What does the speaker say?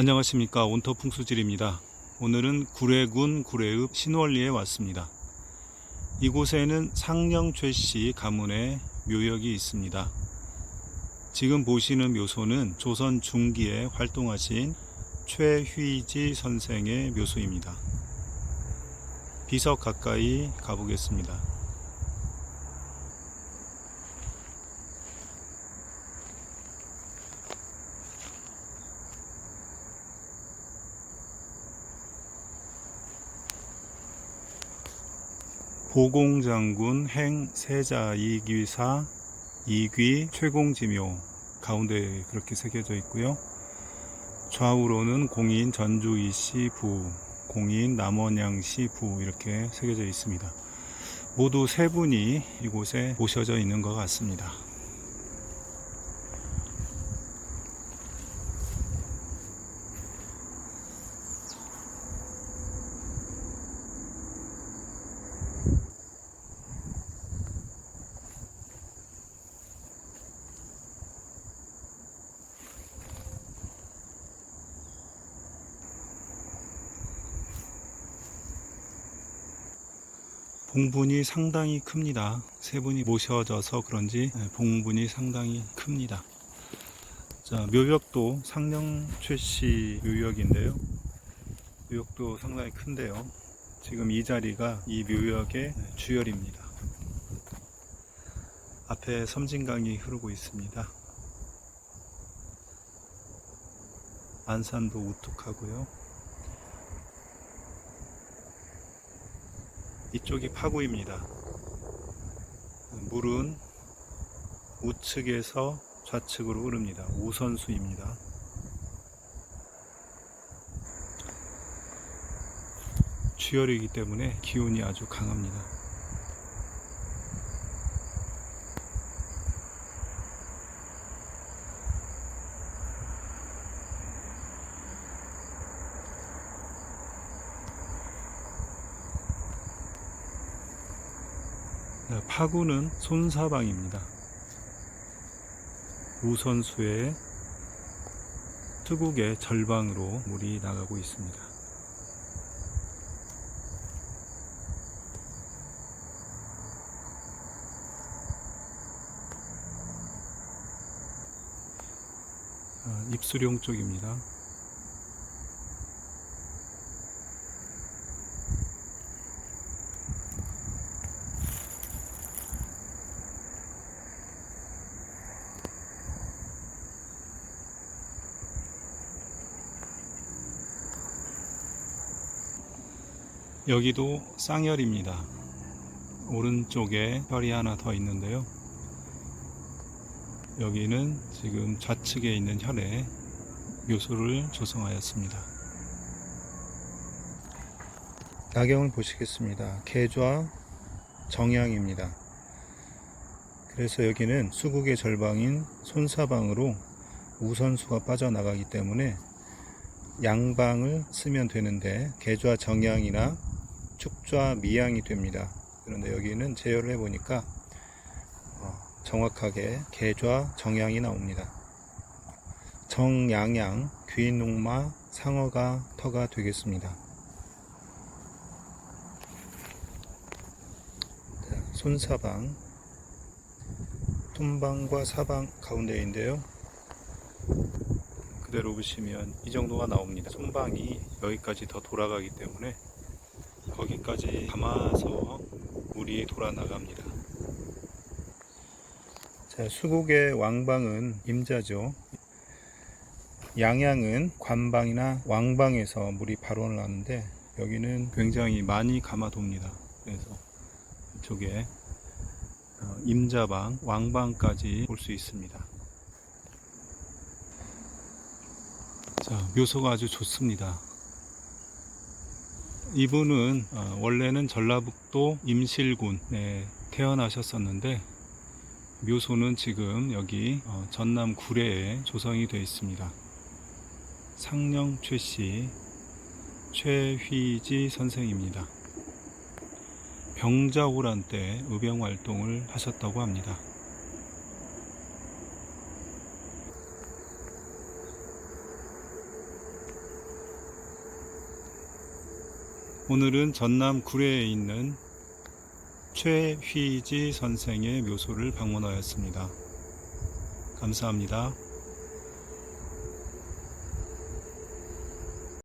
안녕하십니까 온터풍수질입니다. 오늘은 구례군 구례읍 신월리에 왔습니다. 이곳에는 상령 최씨 가문의 묘역이 있습니다. 지금 보시는 묘소는 조선 중기에 활동하신 최휘지 선생의 묘소입니다. 비석 가까이 가보겠습니다. 보공장군 행 세자 이귀사 이귀 최공지묘 가운데 그렇게 새겨져 있고요. 좌우로는 공인 전주이씨 부, 공인 남원양씨 부 이렇게 새겨져 있습니다. 모두 세 분이 이곳에 모셔져 있는 것 같습니다. 봉분이 상당히 큽니다. 세 분이 모셔져서 그런지 네, 봉분이 상당히 큽니다. 자, 묘역도 상령 최씨 묘역인데요. 묘역도 상당히 큰데요. 지금 이 자리가 이 묘역의 주열입니다. 앞에 섬진강이 흐르고 있습니다. 안산도 우뚝하고요. 이쪽이 파구입니다. 물은 우측에서 좌측으로 흐릅니다. 우선수입니다. 주열이기 때문에 기운이 아주 강합니다. 파구는 손사방입니다. 우선수의 트국의 절방으로 물이 나가고 있습니다. 아, 입수룡 쪽입니다. 여기도 쌍열입니다. 오른쪽에 혈이 하나 더 있는데요. 여기는 지금 좌측에 있는 혈에 묘소를 조성하였습니다. 나경을 보시겠습니다. 계좌 정양입니다. 그래서 여기는 수국의 절방인 손사방으로 우선수가 빠져나가기 때문에 양방을 쓰면 되는데 계좌 정양이나 축좌 미양이 됩니다. 그런데 여기는 제어를 해보니까 어, 정확하게 계좌 정양이 나옵니다. 정양양 귀농마 상어가 터가 되겠습니다. 자, 손사방 톤방과 사방 가운데인데요. 그대로 보시면 이 정도가 나옵니다. 손방이 여기까지 더 돌아가기 때문에 거기까지 감아서 물이 돌아 나갑니다. 자, 수국의 왕방은 임자죠. 양양은 관방이나 왕방에서 물이 바로 나는데 여기는 굉장히 많이 감아돕니다. 그래서 이쪽에 어, 임자방, 왕방까지 볼 수 있습니다. 자, 묘소가 아주 좋습니다. 이분은 어, 원래는 전라북도 임실군에 태어나셨었는데 묘소는 지금 여기 어, 전남 구례에 조성이 되어 있습니다. 상령 최씨 최휘지 선생입니다. 병자호란 때 의병 활동을 하셨다고 합니다. 오늘은 전남 구례에 있는 최휘지 선생의 묘소를 방문하였습니다. 감사합니다.